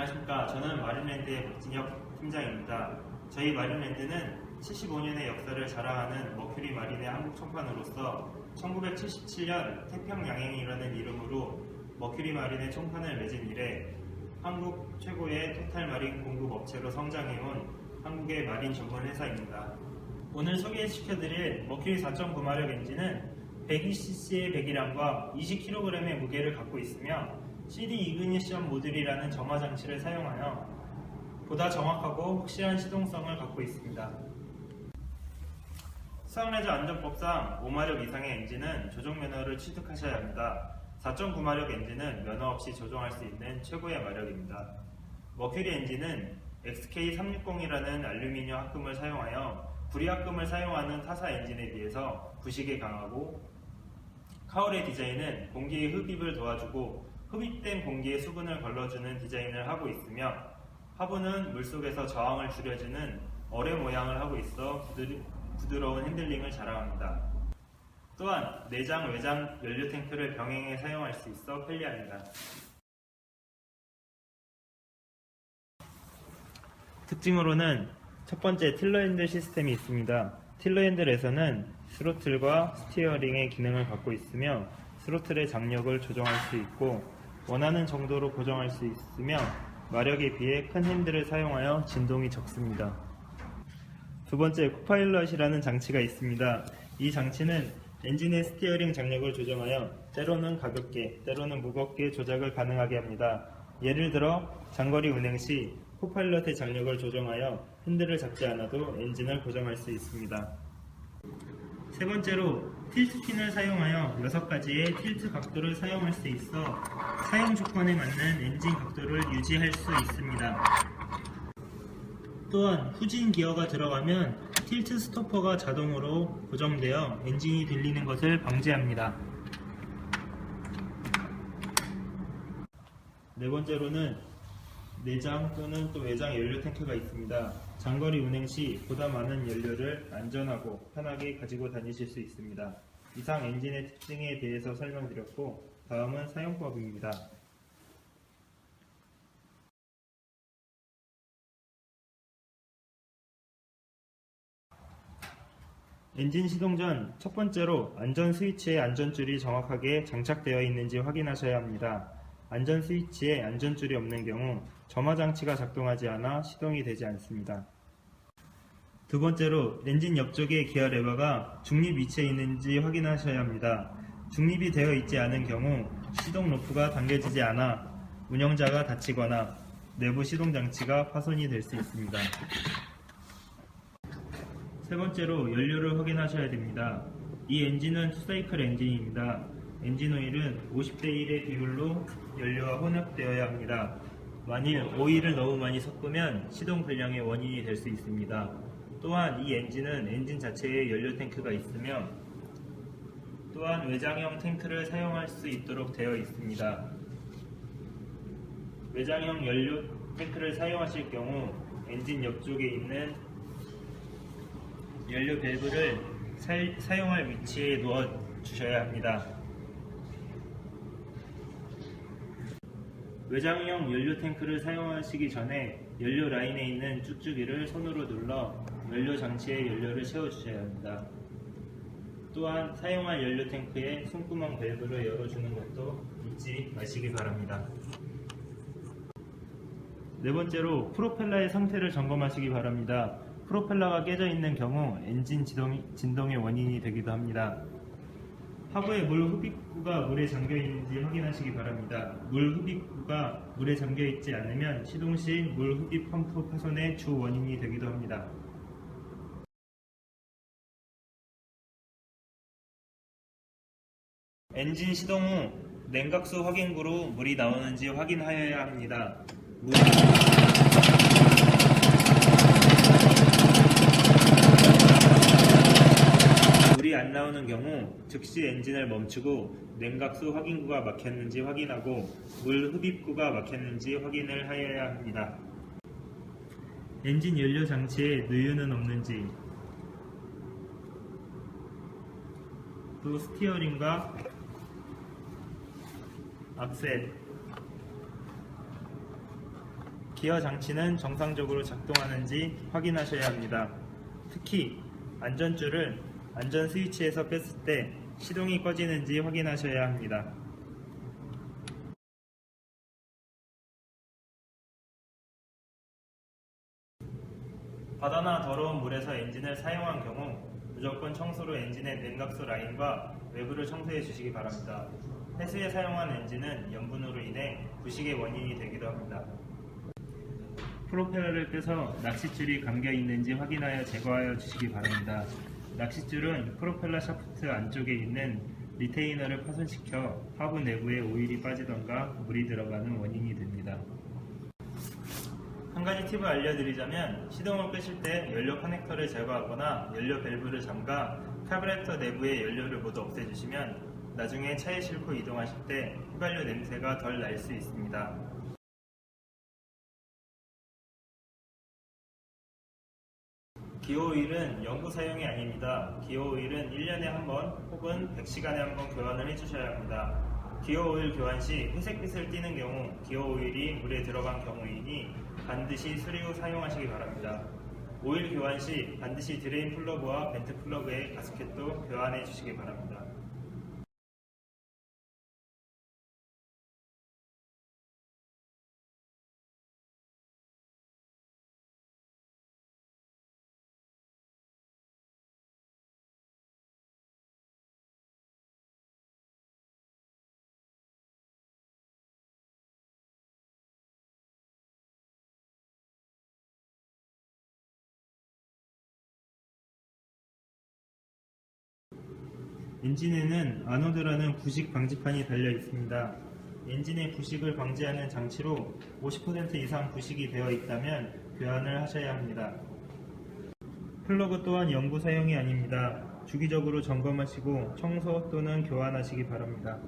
안녕하십니까. 저는 마린랜드의 박진혁 팀장입니다. 저희 마린랜드는 75년의 역사를 자랑하는 머큐리 마린의 한국 총판으로서 1977년 태평양행이라는 이름으로 머큐리 마린의 총판을 맺은 이래 한국 최고의 토탈 마린 공급 업체로 성장해온 한국의 마린 전문 회사입니다. 오늘 소개시켜드릴 머큐리 4.9마력 엔진은 120cc의 배기량과 20kg의 무게를 갖고 있으며 CD 이그니션 모듈이라는 점화 장치를 사용하여 보다 정확하고 확실한 시동성을 갖고 있습니다. 수학레저 안전법상 5마력 이상의 엔진은 조종 면허를 취득하셔야 합니다. 4.9마력 엔진은 면허 없이 조종할 수 있는 최고의 마력입니다. 머큐리 엔진은 XK360이라는 알루미늄 합금을 사용하여 구리합금을 사용하는 타사 엔진에 비해서 부식에 강하고 카울의 디자인은 공기의 흡입을 도와주고 흡입된 공기의 수분을 걸러주는 디자인을 하고 있으며 하부는 물속에서 저항을 줄여주는 어뢰 모양을 하고 있어 부드, 부드러운 핸들링을 자랑합니다. 또한 내장, 외장 연료 탱크를 병행해 사용할 수 있어 편리합니다. 특징으로는 첫 번째 틸러 핸들 시스템이 있습니다. 틸러 핸들에서는 스로틀과 스티어링의 기능을 갖고 있으며 스로틀의 장력을 조정할 수 있고 원하는 정도로 고정할 수 있으며 마력에 비해 큰 핸들을 사용하여 진동이 적습니다. 두 번째 코파일럿이라는 장치가 있습니다. 이 장치는 엔진의 스티어링 장력을 조정하여 때로는 가볍게, 때로는 무겁게 조작을 가능하게 합니다. 예를 들어 장거리 운행 시 코파일럿의 장력을 조정하여 핸들을 잡지 않아도 엔진을 고정할 수 있습니다. 세 번째로 틸트 핀을 사용하여 6가지의 틸트 각도를 사용할 수 있어 사용 조건에 맞는 엔진 각도를 유지할 수 있습니다. 또한 후진 기어가 들어가면 틸트 스토퍼가 자동으로 고정되어 엔진이 들리는 것을 방지합니다. 네 번째로는 내장 또는 또 외장 연료 탱크가 있습니다. 장거리 운행 시 보다 많은 연료를 안전하고 편하게 가지고 다니실 수 있습니다. 이상 엔진의 특징에 대해서 설명드렸고 다음은 사용법입니다. 엔진 시동 전 첫 번째로 안전 스위치의 안전줄이 정확하게 장착되어 있는지 확인하셔야 합니다. 안전 스위치에 안전줄이 없는 경우 점화 장치가 작동하지 않아 시동이 되지 않습니다. 두 번째로 엔진 옆쪽의 기어 레버가 중립 위치에 있는지 확인하셔야 합니다. 중립이 되어 있지 않은 경우 시동 로프가 당겨지지 않아 운영자가 다치거나 내부 시동 장치가 파손이 될 수 있습니다. 세 번째로 연료를 확인하셔야 됩니다. 이 엔진은 투사이클 엔진입니다. 엔진 오일은 50대 1의 비율로 연료와 혼합되어야 합니다. 만일 오일을 너무 많이 섞으면 시동 불량의 원인이 될 수 있습니다. 또한 이 엔진은 엔진 자체에 연료 탱크가 있으며 또한 외장형 탱크를 사용할 수 있도록 되어 있습니다. 외장형 연료 탱크를 사용하실 경우 엔진 옆쪽에 있는 연료 밸브를 사, 용할 위치에 놓아 주셔야 합니다. 외장형 연료 탱크를 사용하시기 전에 연료 라인에 있는 쭉쭉이를 손으로 눌러 연료 장치에 연료를 채워 주셔야 합니다. 또한 사용할 연료 탱크의 손구멍 밸브를 열어주는 것도 잊지 마시기 바랍니다. 네 번째로 프로펠러의 상태를 점검하시기 바랍니다. 프로펠러가 깨져 있는 경우 엔진 진동의 원인이 되기도 합니다. 하부에 물 흡입구가 물에 잠겨 있는지 확인하시기 바랍니다. 물 흡입구가 물에 잠겨 있지 않으면 시동 시 물 흡입 펌프 파손의 주 원인이 되기도 합니다. 엔진 시동 후 냉각수 확인구로 물이 나오는지 확인하여야 합니다. 물이 물이 안 즉시 엔진을 멈추고 냉각수 확인구가 막혔는지 확인하고 물 흡입구가 막혔는지 확인을 하여야 합니다. 엔진 연료 장치에 누유는 없는지 또 스티어링과 악셀 기어 장치는 정상적으로 작동하는지 확인하셔야 합니다. 특히 안전줄을 안전 스위치에서 뺐을 때 시동이 꺼지는지 확인하셔야 합니다. 바다나 더러운 물에서 엔진을 사용한 경우 무조건 청소로 엔진의 냉각수 라인과 외부를 청소해 주시기 바랍니다. 해수에 사용한 엔진은 염분으로 인해 부식의 원인이 되기도 합니다. 프로펠러를 빼서 낚싯줄이 감겨 있는지 확인하여 제거하여 주시기 바랍니다. 낚싯줄은 프로펠러 샤프트 안쪽에 있는 리테이너를 파손시켜 하부 내부에 오일이 빠지던가 물이 들어가는 원인이 됩니다. 한 가지 팁을 알려드리자면 시동을 끄실 때 연료 커넥터를 제거하거나 연료 밸브를 잠가 카브레터 내부의 연료를 모두 없애주시면 나중에 차에 싣고 이동하실 때 휘발유 냄새가 덜 날 수 있습니다. 기어오일은 영구 사용이 아닙니다. 기어오일은 1년에 한 번 혹은 100시간에 한 번 교환을 해주셔야 합니다. 기어오일 교환 시 회색빛을 띠는 경우 기어오일이 물에 들어간 경우이니 반드시 수리 후 사용하시기 바랍니다. 오일 교환 시 반드시 드레인 플러그와 벤트 플러그의 가스켓도 교환해 주시기 바랍니다. 엔진에는 아노드라는 부식 방지판이 달려 있습니다. 엔진의 부식을 방지하는 장치로 50% 이상 부식이 되어 있다면 교환을 하셔야 합니다. 플러그 또한 영구 사용이 아닙니다. 주기적으로 점검하시고 청소 또는 교환하시기 바랍니다.